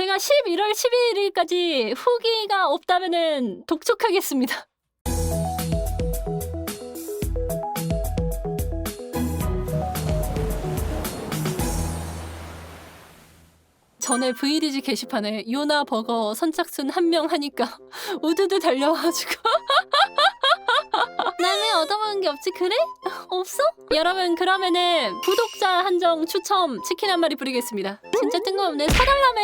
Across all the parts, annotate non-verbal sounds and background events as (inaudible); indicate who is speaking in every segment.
Speaker 1: 제가 11월 11일까지 후기가 없다면은 독촉하겠습니다. 전에 VDG 게시판에 요나 버거 선착순 한 명 하니까 우두두 달려와가지고 (laughs) 나는 얻어먹은 게 없지 그래? 없어? 여러분 그러면은 구독자 한정 추첨 치킨 한 마리 뿌리겠습니다 진짜 뜬금없네 사달라며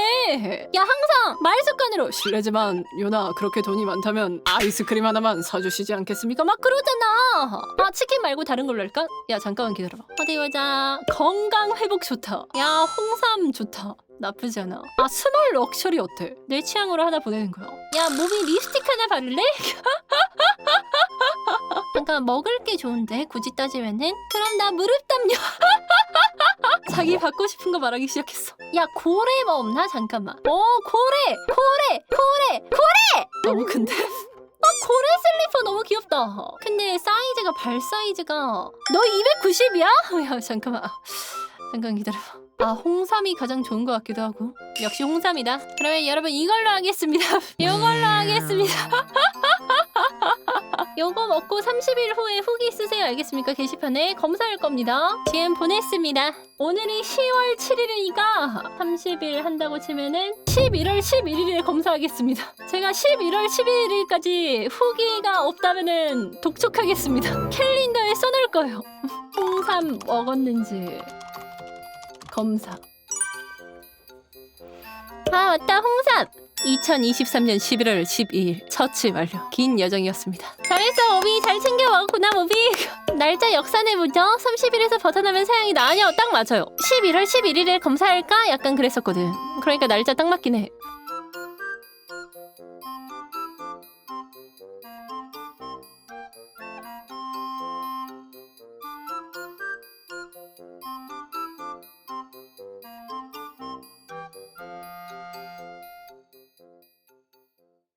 Speaker 1: 야 항상 말 습관으로 실례지만 요나 그렇게 돈이 많다면 아이스크림 하나만 사주시지 않겠습니까? 막 그러잖아 아 치킨 말고 다른 걸로 할까? 야 잠깐만 기다려봐 어디 보자 건강 회복 좋다 야 홍삼 좋다 나쁘지 않아 아 스몰 럭셔리 어때? 내 취향으로 하나 보내는 거야 야 몸이 립스틱 하나 바를래? (laughs) 잠깐 먹을 게 좋은데 굳이 따지면은 그럼 나 무릎 담요. (laughs) 자기 받고 싶은 거 말하기 시작했어. 야 고래 뭐 없나? 잠깐만. 어 고래! 고래! 고래! 고래! 너무 근데? (laughs) 어 고래 슬리퍼 너무 귀엽다. 근데 사이즈가 발 사이즈가 너 290이야? (laughs) 야 잠깐만. 잠깐 기다려봐. 아 홍삼이 가장 좋은 것 같기도 하고. 역시 홍삼이다. 그러면 여러분 이걸로 하겠습니다. 이걸로 하겠습니다 요거 먹고 30일 후에 후기 쓰세요 알겠습니까? 게시판에 검사할 겁니다. DM 보냈습니다. 오늘이 10월 7일이니까 30일 한다고 치면은 11월 11일에 검사하겠습니다. 제가 11월 11일까지 후기가 없다면은 독촉하겠습니다. (laughs) 캘린더에 써놓을 거예요. 홍삼 먹었는지 검사. 아 맞다 홍삼. 2023년 11월 12일 처치 완료. 긴 여정이었습니다. 잘했어 오비 잘 챙겨 먹었구나 오비. 날짜 역산해보죠. 30일에서 벗어나면 사양이다. 아니요 딱 맞아요. 11월 11일에 검사할까? 약간 그랬었거든. 그러니까 날짜 딱 맞긴 해.